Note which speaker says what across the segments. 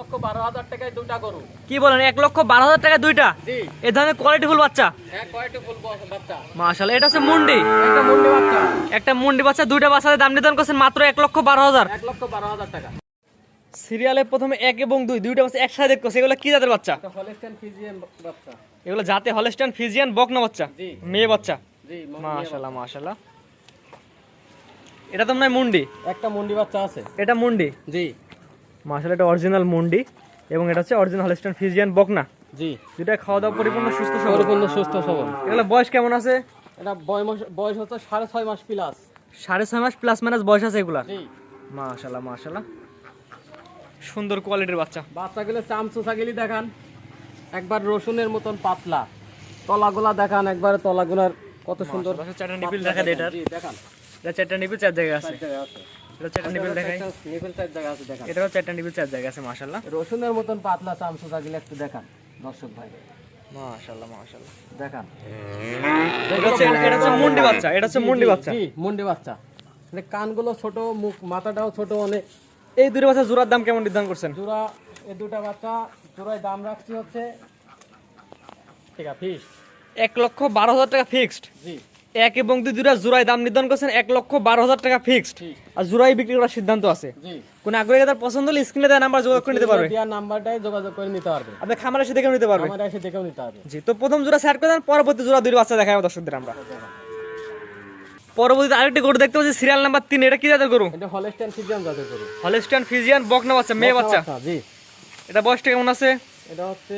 Speaker 1: লক্ষ বারো হাজার টাকায় দুটা গরু।
Speaker 2: কি বলেন এক লক্ষ বারো হাজার টাকা দুইটা?
Speaker 1: জি।
Speaker 2: এ ধরনের কোয়ালিটি ফুল বাচ্চা?
Speaker 1: এক কয়টি ফুল বাচ্চা।
Speaker 2: মাশাল্লাহ এটা হচ্ছে মুন্ডি।
Speaker 1: একটা মুন্ডি বাচ্চা।
Speaker 2: একটা মুন্ডি বাচ্চা দুইটা বাচ্চাদের দাম নির্ধারণ করছেন মাত্র এক লক্ষ বারো হাজার।
Speaker 1: এক লক্ষ বারো হাজার টাকা।
Speaker 2: সিরিয়ালে প্রথমে এক এবং দুই দুইটা বাচ্চা একসাথে এগুলো কি জাতের বাচ্চা?
Speaker 1: ফিজিয়ান বাচ্চা।
Speaker 2: এগুলো জাতে হলস্টান ফিজিয়ান বকনা বাচ্চা? মেয়ে বাচ্চা?
Speaker 1: জি
Speaker 2: এটা তো মনে মুন্ডি।
Speaker 1: একটা মুন্ডি বাচ্চা আছে।
Speaker 2: এটা মুন্ডি?
Speaker 1: জি।
Speaker 2: মাশাল্লাহ এটা অরিজিনাল মুন্ডি এবং এটা হচ্ছে অরিজিনাল হলস্টান ফিজিয়ান বকনা।
Speaker 1: জি।
Speaker 2: দুইটা খাওয়া দাওয়া পরিপূর্ণ সুস্থ সবল।
Speaker 1: পরিপূর্ণ সুস্থ সবল।
Speaker 2: এগুলো বয়স কেমন আছে?
Speaker 1: এটা বয়স- বয়স হচ্ছে সাড়ে ছয় মাস প্লাস
Speaker 2: সাড়ে ছয় মাস প্লাস মাইনাস বয়স আছে এগুলা
Speaker 1: জি।
Speaker 2: মাশাল্লাহ মাশাল্লাহ সুন্দর কোয়ালিটির বাচ্চা।
Speaker 1: বাচ্চাগুলো চামচুচা গেলি দেখান। একবার রসুনের মতন পাতলা। তলাগুলা দেখান একবার তলাগুলার কত সুন্দর
Speaker 2: চারটা নিপিল দেখা দেয় এটার।
Speaker 1: জি দেখান।
Speaker 2: এটা চারটা নিপিল চার জায়গায় আছে। চারটা দেখাই।
Speaker 1: চার জায়গায় আছে দেখান।
Speaker 2: এটাও চারটা নিপিল চার জায়গায় আছে
Speaker 1: রসুনের মতন পাতলা চামচুচা গেলে একটু দেখান দর্শক ভাই।
Speaker 2: মাশাল্লাহ মাশাল্লাহ
Speaker 1: দেখান।
Speaker 2: এটা হচ্ছে মুন্ডি বাচ্চা এটা হচ্ছে মুন্ডি বাচ্চা।
Speaker 1: জি মুন্ডি বাচ্চা। কানগুলো ছোট মুখ মাথাটাও ছোট অনেক
Speaker 2: এই দুটো বাচ্চা জোড়ার দাম কেমন নির্ধারণ করছেন?
Speaker 1: জোড়া এই দুটা বাচ্চা জোড়ায় দাম রাখছি হচ্ছে ঠিক আছে
Speaker 2: এক লক্ষ বারো হাজার টাকা ফিক্সড
Speaker 1: জি।
Speaker 2: এক এবং দুই দুটা জোড়ায় দাম নির্ধারণ করছেন এক লক্ষ বারো হাজার টাকা ফিক্সড আর জোড়াই বিক্রি করার সিদ্ধান্ত আছে। কোন আগ্রহী তার পছন্দ হলে স্ক্রিনে দেওয়া নাম্বার যোগাযোগ করে নিতে পারবে।
Speaker 1: দেওয়ার নাম্বারটাই যোগাযোগ করে নিতে পারবে।
Speaker 2: আপনি খামার এসে দেখেও নিতে পারবে।
Speaker 1: আমার এসে দেখেও নিতে হবে
Speaker 2: জি তো প্রথম জোড়া সেট করে দেন পরবর্তী জোড়া দুই বাচ্চা দেখাবো দর্শকদের আমরা। পরবর্তীতে আরেকটি গরু দেখতে পাচ্ছি সিরিয়াল নাম্বার তিন এটা কি জাতের গরু?
Speaker 1: এটা হলস্টাইন ফিজিয়ান জাতের গরু।
Speaker 2: হলিস্টান ফিজিয়ান বকনা বাচ্চা মেয়ে বাচ্চা
Speaker 1: জি।
Speaker 2: এটা বয়সটা কেমন আছে?
Speaker 1: এটা হচ্ছে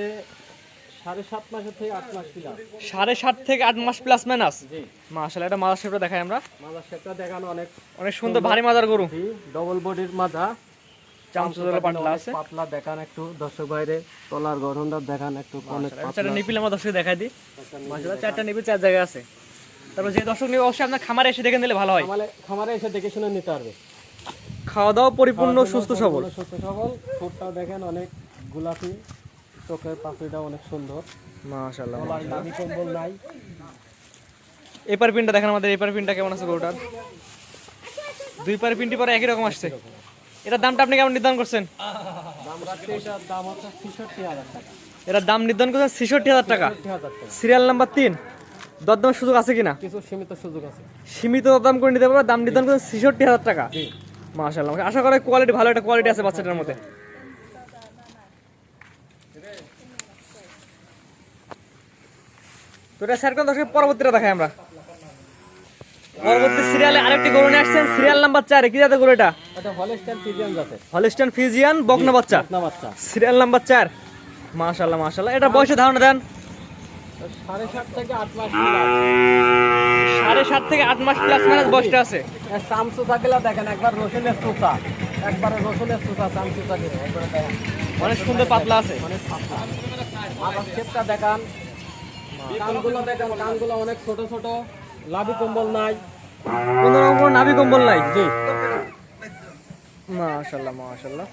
Speaker 1: সাড়ে সাত থেকে আট মাস প্লাস
Speaker 2: মাইনাস মাশাল্লাহ এটা মাদার শেপটা দেখাই আমরা।
Speaker 1: মাজার শেপটা দেখানো অনেক।
Speaker 2: অনেক সুন্দর ভারী মাদার গরু।
Speaker 1: ডবল বডির
Speaker 2: পাতলা আছে।
Speaker 1: পাতলা দেখান একটু দর্শক বাইরে তলার দেখান একটু অনেক
Speaker 2: চারটা নিপিল আমরা দর্শক দেখাই দিই। চারটা নিপিল চার জায়গায় আছে। তারপর যে দর্শক নিবে অবশ্যই আপনার খামারে এসে দেখে নিলে ভালো হয়।
Speaker 1: খামারে খামারে এসে দেখে শুনে নিতে পারবে।
Speaker 2: খাওয়া দাওয়া পরিপূর্ণ সুস্থ সবল।
Speaker 1: সুস্থ সবল। দেখেন অনেক গোলাপি। চোখের পাখিটাও অনেক সুন্দর। গলার নাভি কম্বল নাই।
Speaker 2: এপার পিনটা দেখেন আমাদের এপার পিনটা কেমন আছে গরুটার? দুই পার পিনটি পরে একই রকম আসছে। এটার দামটা আপনি কেমন নির্ধারণ করছেন?
Speaker 1: দাম রাখতে এটার দাম
Speaker 2: দাম নির্ধারণ করছেন ছেষট্টি হাজার টাকা। সিরিয়াল নাম্বার তিন দরদামের সুযোগ আছে কিনা?
Speaker 1: কিছু সীমিত সুযোগ আছে।
Speaker 2: সীমিত দাম করে নিতে পারবে দাম নির্ধারণ করছেন ছেষট্টি হাজার টাকা।
Speaker 1: জি।
Speaker 2: মাশাল্লাহ আশা করি কোয়ালিটি ভালো একটা কোয়ালিটি আছে বাচ্চাটার মধ্যে। তো এটা স্যার কোন দর্শক পরবর্তীটা দেখাই আমরা। পরবর্তী সিরিয়ালে আরেকটি গরু নিয়ে আসছেন সিরিয়াল নাম্বার চারে কি জাতের গরু এটা?
Speaker 1: হলস্টাইন ফিজিয়ান জাতের।
Speaker 2: হলিস্টান ফিজিয়ান বকনা বাচ্চা।
Speaker 1: বাচ্চা।
Speaker 2: সিরিয়াল নাম্বার চার। মাশাল্লাহ মাশাল্লাহ এটা বয়সে ধারণা দেন।
Speaker 1: সাড়ে সাত থেকে আট মাস প্লাস
Speaker 2: সাড়ে সাত থেকে আট মাস প্লাস মাইনাস বয়সটা আছে।
Speaker 1: চামচু থাকলে দেখেন একবার রসুনের সুতা একবারে রসুনের সুতা চামচু থাকে
Speaker 2: অনেক সুন্দর পাতলা আছে।
Speaker 1: অনেক পাতলা। দেখান। কানগুলো দেখান কানগুলো অনেক ছোট ছোট লাভি কম্বল নাই।
Speaker 2: কোনো রকম নাভি কম্বল নাই
Speaker 1: জি।
Speaker 2: মাশাল্লাহ মাশাল্লাহ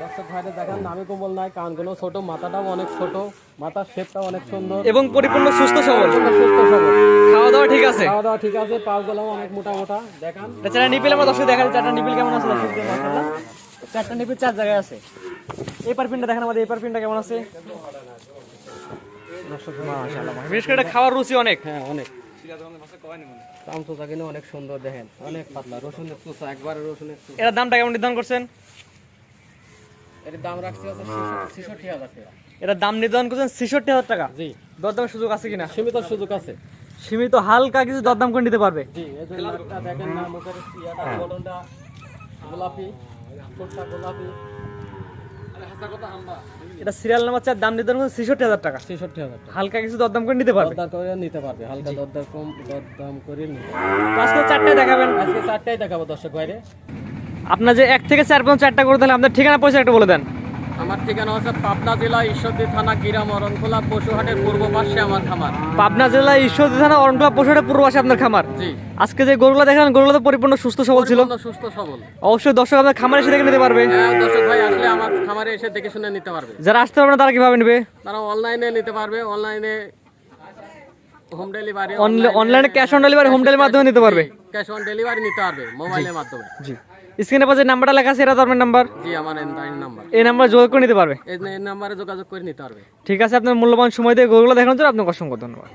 Speaker 1: দর্শক ভাইরে দেখান নাভি কম্বল নাই কানগুলো ছোট মাথাটাও অনেক ছোট মাথার শেপটাও অনেক সুন্দর।
Speaker 2: এবং পরিপূর্ণ সুস্থ সবল।
Speaker 1: সুস্থ সবল।
Speaker 2: খাওয়া দাওয়া ঠিক আছে?
Speaker 1: খাওয়া দাওয়া ঠিক আছে পাগুলোও অনেক মোটা মোটা দেখান।
Speaker 2: নিপিল আমার দর্শক দেখা চারটা নিপিল কেমন আছে মাশাল্লাহ চারটা নিপিল চার জায়গায় আছে। এপার পিনটা দেখেন আমাদের এপার পিনটা কেমন আছে? বিশেষ করে খাওয়ার রুচি অনেক।
Speaker 1: হ্যাঁ অনেক। চামচুচা কিনে অনেক সুন্দর দেখেন অনেক পাতলা চুচা একবারে
Speaker 2: দামটা কেমন নির্ধারণ করছেন?
Speaker 1: এর দাম রাখছি হচ্ছে ছেষট্টি হাজার টাকা।
Speaker 2: এটার দাম নির্ধারণ করছেন ছেষট্টি হাজার টাকা?
Speaker 1: জি।
Speaker 2: দরদামের সুযোগ আছে কিনা?
Speaker 1: সীমিত সুযোগ আছে।
Speaker 2: সীমিত হালকা কিছু দরদাম করে নিতে পারবে?
Speaker 1: জি এই যে নাকটা দেখেন না মুখের গোলাপি ঠোঁটটা গোলাপি।
Speaker 2: এটা সিরিয়াল নাম্বার চার দাম নির্ধারণ পারবেন ছেষট্টি হাজার টাকা।
Speaker 1: ছেষট্টি হাজার টাকা।
Speaker 2: হালকা কিছু দরদাম করে নিতে পারবে।
Speaker 1: দরদাম করে নিতে পারবে হালকা দরদার কম দরদাম করে নিতে
Speaker 2: আজকে চারটায় দেখাবেন।
Speaker 1: আজকে চারটাই দেখাবো দর্শক বাইরে
Speaker 2: আপনার যে এক থেকে চার পর্যন্ত চারটা করে তাহলে আপনার ঠিকানা পয়সা একটা বলে দেন।
Speaker 1: আমার ঠিকানা হচ্ছে পাবনা জেলা ঈশ্বরদী থানা গিরাম অরণখোলা পশুহাটের পূর্ব পাশে আমার খামার।
Speaker 2: পাবনা জেলা ঈশ্বরদী থানা অরণখোলা পশুহাটের পূর্ব পাশে আপনার খামার?
Speaker 1: জি।
Speaker 2: আজকে যে গরুগুলা দেখেন গরুগুলো তো পরিপূর্ণ সুস্থ সবল ছিল।
Speaker 1: সুস্থ সবল।
Speaker 2: অবশ্যই দর্শক আপনার খামারে এসে দেখে নিতে পারবে।
Speaker 1: হ্যাঁ দর্শক ভাই আসলে আমার খামারে এসে দেখে শুনে নিতে পারবে।
Speaker 2: যারা আসতে পারবে না তারা কীভাবে নেবে?
Speaker 1: তারা অনলাইনে নিতে পারবে অনলাইনে হোম ডেলিভারি
Speaker 2: অনলাইনে cash on delivery home delivery মাধ্যমে নিতে পারবে?
Speaker 1: ক্যাশ অন ডেলিভারি নিতে পারবে মোবাইলের মাধ্যমে।
Speaker 2: জি। স্ক্রিনে পাশে নাম্বারটা লেখা আছে এটা তো আপনার নাম্বার
Speaker 1: জি আমার এই নাম্বার
Speaker 2: এই নাম্বার যোগাযোগ করে নিতে পারবে?
Speaker 1: এই নাম্বারে যোগাযোগ করে নিতে পারবে।
Speaker 2: ঠিক আছে আপনার মূল্যবান সময় দিয়ে গরুগুলো দেখানোর জন্য আপনাকে অসংখ্য ধন্যবাদ।